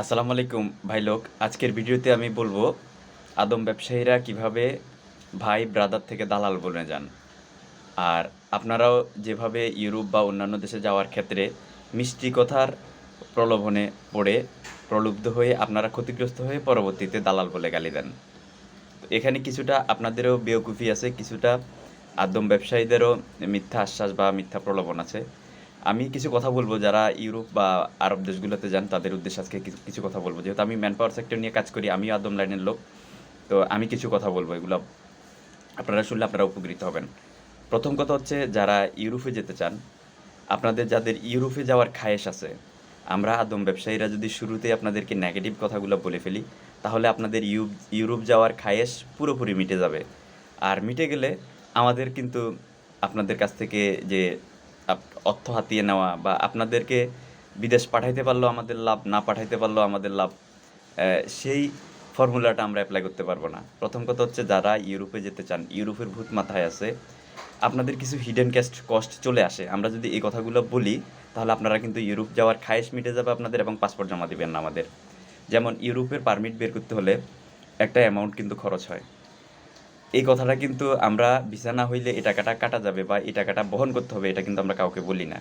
আসসালামু আলাইকুম ভাই লোক। আজকের ভিডিওতে আমি বলব, আদম ব্যবসায়ীরা কীভাবে ভাই ব্রাদার থেকে দালাল বনে যান। আর আপনারাও যেভাবে ইউরোপ বা অন্যান্য দেশে যাওয়ার ক্ষেত্রে মিষ্টি কথার প্রলোভনে পড়ে, প্রলুব্ধ হয়ে আপনারা ক্ষতিগ্রস্ত হয়ে পরবর্তীতে দালাল বলে গালি দেন। এখানে কিছুটা আপনাদেরও বেওকুফি আছে, কিছুটা আদম ব্যবসায়ীদেরও মিথ্যা আশ্বাস বা মিথ্যা প্রলোভন আছে। আমি কিছু কথা বলব, যারা ইউরোপ বা আরব দেশগুলোতে যান, তাদের উদ্দেশ্যে আজকে কিছু কথা বলব। যেহেতু আমি ম্যান পাওয়ার সেক্টর নিয়ে কাজ করি আমি আদম লাইনের লোক, তো আমি কিছু কথা বলব এগুলো। আপনারা শুনলে আপনারা উপকৃত হবেন। প্রথম কথা হচ্ছে, যারা ইউরোপে যেতে চান, আপনাদের যাদের ইউরোপে যাওয়ার খায়েশ আছে, আমরা আদম ব্যবসায়ীরা যদি শুরুতে আপনাদেরকে নেগেটিভ কথাগুলো বলে ফেলি, তাহলে আপনাদের ইউ, ইউরোপ যাওয়ার খায়েশ পুরোপুরি মিটে যাবে। আর মিটে গেলে আমাদের কিন্তু আপনাদের কাছ থেকে যে অর্থ হাতিয়ে নেওয়া বা আপনাদেরকে বিদেশ পাঠাইতে পারলেও আমাদের লাভ, না পাঠাইতে পারলেও আমাদের লাভ সেই ফর্মুলাটা আমরা অ্যাপ্লাই করতে পারব না। প্রথম কথা হচ্ছে যারা ইউরোপে যেতে চান, ইউরোপের ভূত মাথায় আছে, আপনাদের কিছু হিডেন ক্যাস্ট কস্ট চলে আসে। আমরা যদি এই কথাগুলো বলি, তাহলে আপনারা কিন্তু ইউরোপ যাওয়ার খায়েশ মিটে যাবে আপনাদের এবং পাসপোর্ট জমা দিবেন না আমাদের। যেমন ইউরোপের পারমিট বের করতে হলে একটা অ্যামাউন্ট কিন্তু খরচ হয়। এই কথাটা কিন্তু আমরা ভিসা না হইলে এই টাকাটা কাটা যাবে বা এই টাকাটা বহন করতে হবে, এটা কিন্তু আমরা কাউকে বলি না।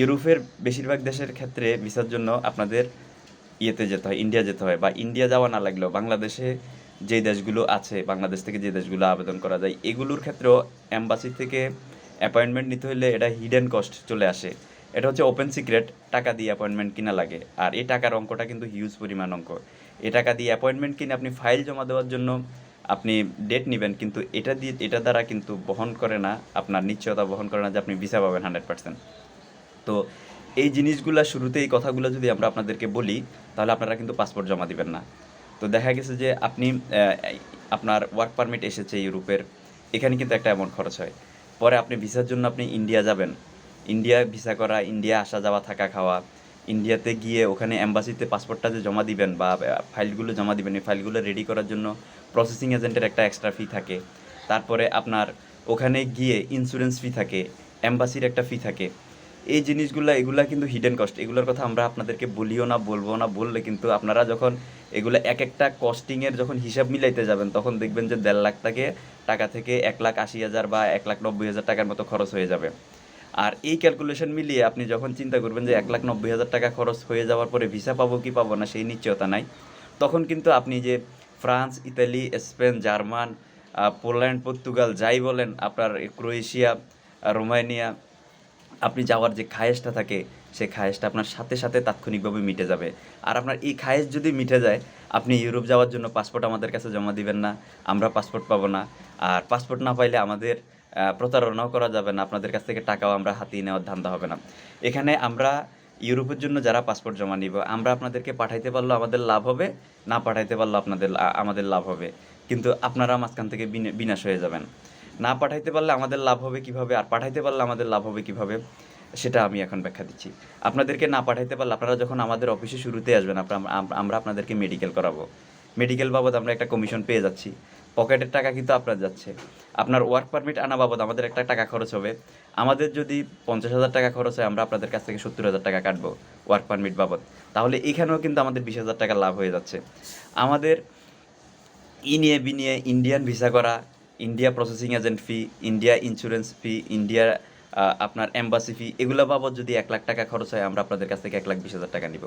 ইউরোপের বেশিরভাগ দেশের ক্ষেত্রে ভিসার জন্য আপনাদের ইয়েতে যেতে হয়, ইন্ডিয়া যেতে হয় বা ইন্ডিয়া যাওয়া না লাগলেও বাংলাদেশে যে দেশগুলো আছে, বাংলাদেশ থেকে যে দেশগুলো আবেদন করা যায়, এগুলোর ক্ষেত্রেও অ্যাম্বাসি থেকে অ্যাপয়েন্টমেন্ট নিতে হলে এটা হিডেন কস্ট চলে আসে। এটা হচ্ছে ওপেন সিক্রেট, টাকা দিয়ে অ্যাপয়েন্টমেন্ট কিনা লাগে। আর এই টাকার অঙ্কটা কিন্তু হিউজ পরিমাণ অঙ্ক। এই টাকা দিয়ে অ্যাপয়েন্টমেন্ট কিনে আপনি ফাইল জমা দেওয়ার জন্য আপনি ডেট নেবেন, কিন্তু এটা দিয়ে, এটা দ্বারা কিন্তু বহন করে না, আপনার নিশ্চয়তা বহন করে না যে আপনি ভিসা পাবেন হান্ড্রেড পার্সেন্ট তো এই জিনিসগুলা শুরুতে, এই কথাগুলো যদি আমরা আপনাদেরকে বলি, তাহলে আপনারা কিন্তু পাসপোর্ট জমা দিবেন না। তো দেখা গেছে যে আপনি আপনার ওয়ার্ক পারমিট এসেছে ইউরোপের, এখানে কিন্তু একটা অ্যামাউন্ট খরচ হয়। পরে আপনি ভিসার জন্য আপনি ইন্ডিয়া যাবেন। ইন্ডিয়া ভিসা করা ইন্ডিয়া আসা যাওয়া, থাকা খাওয়া ইন্ডিয়াতে গিয়ে ওখানে অ্যাম্বাসিতে পাসপোর্টটা যে জমা দিবেন বা ফাইলগুলো জমা দিবেন, এই ফাইলগুলো রেডি করার জন্য প্রসেসিং এজেন্টের একটা এক্সট্রা ফি থাকে। তারপরে আপনার ওখানে গিয়ে ইন্স্যুরেন্স ফি থাকে অ্যাম্বাসির একটা ফি থাকে। এই জিনিসগুলো, এগুলা কিন্তু হিডেন কস্ট এগুলোর কথা আমরা আপনাদেরকে বলিও না, বলব না, বললে কিন্তু আপনারা যখন এগুলো এক একটা কস্টিংয়ের যখন হিসাব মিলাইতে যাবেন, তখন দেখবেন যে দেড় লাখ থেকে টাকা থেকে এক লাখ আশি হাজার বা এক লাখ নব্বই হাজার টাকার মতো খরচ হয়ে যাবে। আর এই ক্যালকুলেশন মিলিয়ে আপনি যখন চিন্তা করবেন যে এক লাখ নব্বই হাজার টাকা খরচ হয়ে যাওয়ার পরে ভিসা পাবো কি পাবো না, সেই নিশ্চয়তা নাই। তখন কিন্তু আপনি যে France, Italy, Spain, German Poland, Portugal, যাই বলেন আপনার ক্রোয়েশিয়া রোমানিয়া, আপনি যাওয়ার যে খায়েশটা থাকে সেই খায়েশটা আপনার সাথে সাথে তাৎক্ষণিকভাবে মিটে যাবে। আর আপনার এই খায়েশ যদি মিটে যায়, আপনি ইউরোপ যাওয়ার জন্য পাসপোর্ট আমাদের কাছে জমা দিবেন না, আমরা পাসপোর্ট পাবো না। আর পাসপোর্ট না পাইলে আমাদের প্রতারণাও করা যাবে না, আপনাদের কাছ থেকে টাকাও আমরা হাতিয়ে নেওয়ার ধান্দা হবে না। এখানে আমরা ইউরোপের জন্য যারা পাসপোর্ট জমা নিব, আমরা আপনাদেরকে পাঠাইতে পারলেও আমাদের লাভ হবে, না পাঠাইতে পারলেও আপনাদের আমাদের লাভ হবে। কিন্তু আপনারা মাঝখান থেকে বিনা- বিনাশ হয়ে যাবেন। না পাঠাইতে পারলে আমাদের লাভ হবে কীভাবে, আর পাঠাইতে পারলে আমাদের লাভ হবে কীভাবে, সেটা আমি এখন ব্যাখ্যা দিচ্ছি। আপনাদেরকে না পাঠাইতে পারলে আপনারা যখন আমাদের অফিসে শুরুতে আসবেন, আমরা আপনাদেরকে মেডিকেল করাবো। মেডিকেল বাবদ আমরা একটা কমিশন পেয়ে যাচ্ছি। পকেটের টাকা কিন্তু আপনার যাচ্ছে। আপনার ওয়ার্ক পারমিট আনা বাবদ আমাদের একটা টাকা খরচ হবে। আমাদের যদি পঞ্চাশ হাজার টাকা খরচ হয়, আমরা আপনাদের কাছ থেকে সত্তর হাজার টাকা কাটবো ওয়ার্ক পারমিট বাবদ। তাহলে এখানেও কিন্তু আমাদের বিশ হাজার টাকা লাভ হয়ে যাচ্ছে। আমাদের ই নিয়ে বি নিয়ে ইন্ডিয়ান ভিসা করা India processing agent fee India insurance fee India আপনার এম্বাসি ফি এগুলো বাবদ যদি এক লাখ টাকা খরচ হয়, আমরা আপনাদের কাছ থেকে এক লাখ বিশ হাজার টাকা নিব।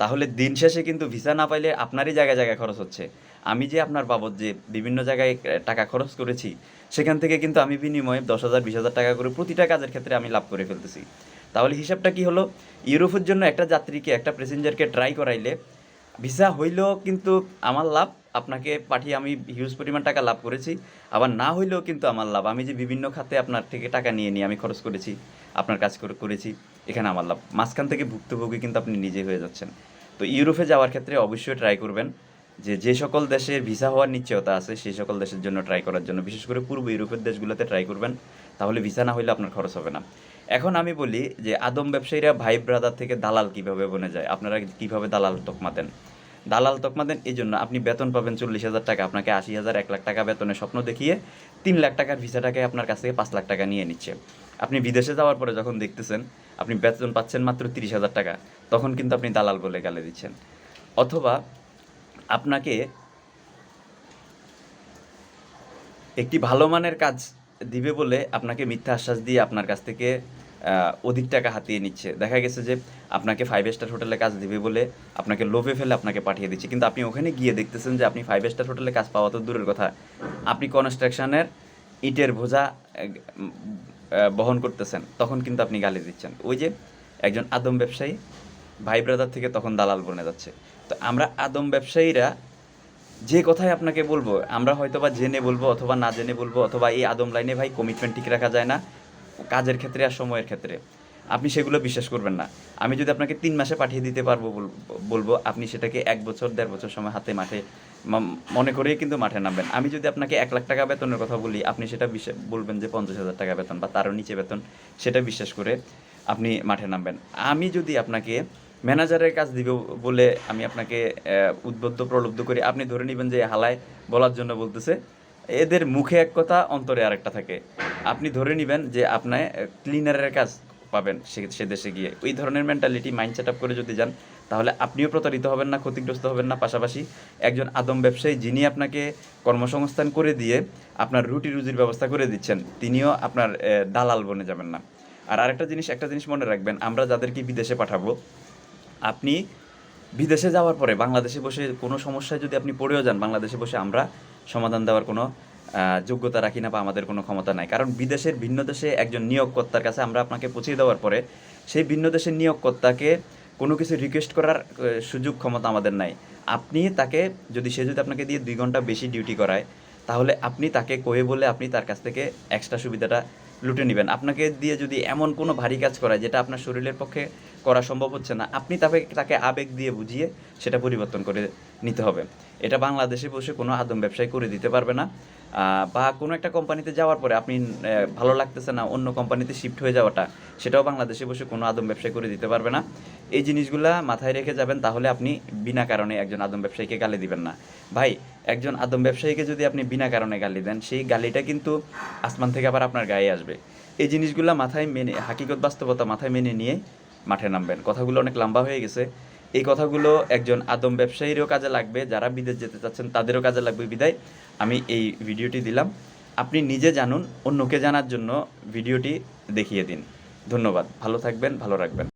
তাহলে দিন শেষে কিন্তু ভিসা না পাইলে আপনারই জায়গায় জায়গায় খরচ হচ্ছে। আমি যে আপনার বাবদ যে বিভিন্ন জায়গায় টাকা খরচ করেছি, সেখান থেকে কিন্তু আমি বিনিময়ে দশ হাজার, বিশ হাজার টাকা করে প্রতিটা কাজের ক্ষেত্রে আমি লাভ করে ফেলতেছি। তাহলে হিসাবটা কি হলো? ইউরোপের জন্য একটা যাত্রীকে, একটা প্যাসেঞ্জারকে ট্রাই করাইলে ভিসা হইলেও কিন্তু আমার লাভ, আপনাকে পাঠিয়ে আমি হিউজ পরিমাণ টাকা লাভ করেছি, আবার না হইলেও কিন্তু আমার লাভ। আমি যে বিভিন্ন খাতে আপনার থেকে টাকা নিয়ে নিয়ে আমি খরচ করেছি, আপনার কাজ করে, করেছি, এখানে আমার লাভ। মাঝখান থেকে ভুক্তভোগী কিন্তু আপনি নিজে হয়ে যাচ্ছেন। তো ইউরোপে যাওয়ার ক্ষেত্রে অবশ্যই ট্রাই করবেন। যে যে সকল দেশে ভিসা হওয়ার নিশ্চয়তা আছে, সেই সকল দেশের জন্য ট্রাই করার জন্য। বিশেষ করে পূর্ব ইউরোপের দেশগুলোতে ট্রাই করবেন, তাহলে ভিসা না হইলে আপনার খরচ হবে না। এখন আমি বলি যে, আদম ব্যবসায়ীরা ভাই ব্রাদার থেকে দালাল কীভাবে বনে যায়? আপনারা কীভাবে দালাল তকমা দেন? দালাল তকমা দেন এই জন্য আপনি বেতন পাবেন চল্লিশ হাজার টাকা, আপনাকে আশি হাজার, এক লাখ টাকা বেতনের স্বপ্ন দেখিয়ে তিন লাখ টাকার ভিসাটাকে আপনার কাছ থেকে পাঁচ লাখ টাকা নিয়ে নিচ্ছে। আপনি বিদেশে যাওয়ার পরে যখন দেখতেছেন, আপনি বেতন পাচ্ছেন মাত্র তিরিশ হাজার টাকা, তখন কিন্তু আপনি দালাল বলে গালে দিচ্ছেন। অথবা আপনাকে একটি ভালো মানের কাজ দিবে বলে আপনাকে মিথ্যা আশ্বাস দিয়ে আপনার কাছ থেকে অধিক টাকা হাতিয়ে নিচ্ছে। দেখা গেছে যে আপনাকে ফাইভ স্টার হোটেলে কাজ দিবে বলে আপনাকে লোভে ফেলে আপনাকে পাঠিয়ে দিচ্ছে। কিন্তু আপনি ওখানে গিয়ে দেখতেছেন যে আপনি ফাইভ স্টার হোটেলে কাজ পাওয়া তো দূরের কথা। আপনি কনস্ট্রাকশনের ইটের আহ, বহন করতেছেন তখন কিন্তু আপনি গালি দিচ্ছেন। ওই যে একজন আদম ব্যবসায়ী ভাই ব্রাদার থেকে তখন দালাল বনে যাচ্ছে। তো আমরা আদম ব্যবসায়ীরা যে কথাই আপনাকে বলব, আমরা হয়তো বা জেনে বলব অথবা না জেনে বলব, অথবা এই আদম লাইনে ভাই কমিটমেন্ট ঠিক রাখা যায় না, কাজের ক্ষেত্রে আর সময়ের ক্ষেত্রে। আপনি সেগুলো বিশ্বাস করবেন না। আমি যদি আপনাকে তিন মাসে পাঠিয়ে দিতে পারব বল- বলব, আপনি সেটাকে এক বছর, দেড় বছর সময় হাতে মাঠে মনে করেই কিন্তু মাঠে নামবেন। আমি যদি আপনাকে এক লাখ টাকা বেতনের কথা বলি, আপনি সেটা বিশ্বাস বলবেন যে পঞ্চাশ হাজার টাকা বেতন বা তারও নিচে বেতন, সেটা বিশ্বাস করে আপনি মাঠে নামবেন। আমি যদি আপনাকে ম্যানেজারের কাজ দিব বলে আমি আপনাকে উদ্বুদ্ধ প্রলুব্ধ করি। আপনি ধরে নেবেন যে হালায় বলার জন্য বলতেছে। এদের মুখে এক কথা, অন্তরে আরেকটা থাকে। আপনি ধরে নেবেন যে আপনি ক্লিনারের কাজ পাবেন সে দেশে গিয়ে। ওই ধরনের মেন্টালিটি মাইন্ড সেট আপ করে যদি যান, তাহলে আপনিও প্রতারিত হবেন না, ক্ষতিগ্রস্ত হবেন না। পাশাপাশি একজন আদম ব্যবসায়ী যিনি আপনাকে কর্মসংস্থান করে দিয়ে আপনার রুটি রুজির ব্যবস্থা করে দিচ্ছেন, তিনিও আপনার দালাল বনে যাবেন না। আর আরেকটা জিনিস, একটা জিনিস মনে রাখবেন, আমরা যাদেরকে বিদেশে পাঠাবো আপনি বিদেশে যাওয়ার পরে বাংলাদেশে বসে কোনো সমস্যায় যদি আপনি পড়েও যান, বাংলাদেশে বসে আমরা সমাধান দেওয়ার কোনো যোগ্যতা রাখি না বা আমাদের কোনো ক্ষমতা নাই। কারণ বিদেশের ভিন্ন দেশে একজন নিয়োগকর্তার কাছে আমরা আপনাকে পৌঁছে দেওয়ার পরে সেই ভিন্ন দেশের নিয়োগকর্তাকে কোনো কিছু রিকোয়েস্ট করার সুযোগ ক্ষমতা আমাদের নাই। আপনি তাকে, যদি সে যদি আপনাকে দিয়ে দুই ঘণ্টা বেশি ডিউটি করায়, তাহলে আপনি তাকে কয়ে বলে আপনি তার কাছ থেকে এক্সট্রা সুবিধাটা লুটে নেবেন। আপনাকে দিয়ে যদি এমন কোনো ভারী কাজ করায়, যেটা আপনার শরীরের পক্ষে করা সম্ভব হচ্ছে না, আপনি তাকে তাকে আবেগ দিয়ে বুঝিয়ে সেটা পরিবর্তন করে নিতে হবে। এটা বাংলাদেশে বসে কোনো আদম ব্যবসায় করে দিতে পারবে না। বা কোনো একটা কোম্পানিতে যাওয়ার পরে আপনি ভালো লাগতেছে না, অন্য কোম্পানিতে শিফট হয়ে যাওয়াটা, সেটাও বাংলাদেশে বসে কোনো আদম ব্যবসায় করে দিতে পারবে না। এই জিনিসগুলা মাথায় রেখে যাবেন, তাহলে আপনি বিনা কারণে একজন আদম ব্যবসায়ীকে গালি দিবেন না। ভাই, একজন আদম ব্যবসায়ীকে যদি আপনি বিনা কারণে গালি দেন, সেই গালিটা কিন্তু আসমান থেকে আবার আপনার গায়ে আসবে। এই জিনিসগুলা মাথায় মেনে, হাকিকত বাস্তবতা মাথায় মেনে নিয়ে মাঠে নামবেন। কথাগুলো অনেক লম্বা হয়ে গেছে। এই কথাগুলো একজন আদম ব্যবসায়ীরও কাজে লাগবে, যারা বিদেশ যেতে চাচ্ছেন তাদেরও কাজে লাগবে বিদায়। আমি এই ভিডিওটি দিলাম। আপনি নিজে জানুন, অন্যকে জানার জন্য ভিডিওটি দেখিয়ে দিন। ধন্যবাদ। ভালো থাকবেন, ভালো রাখবেন।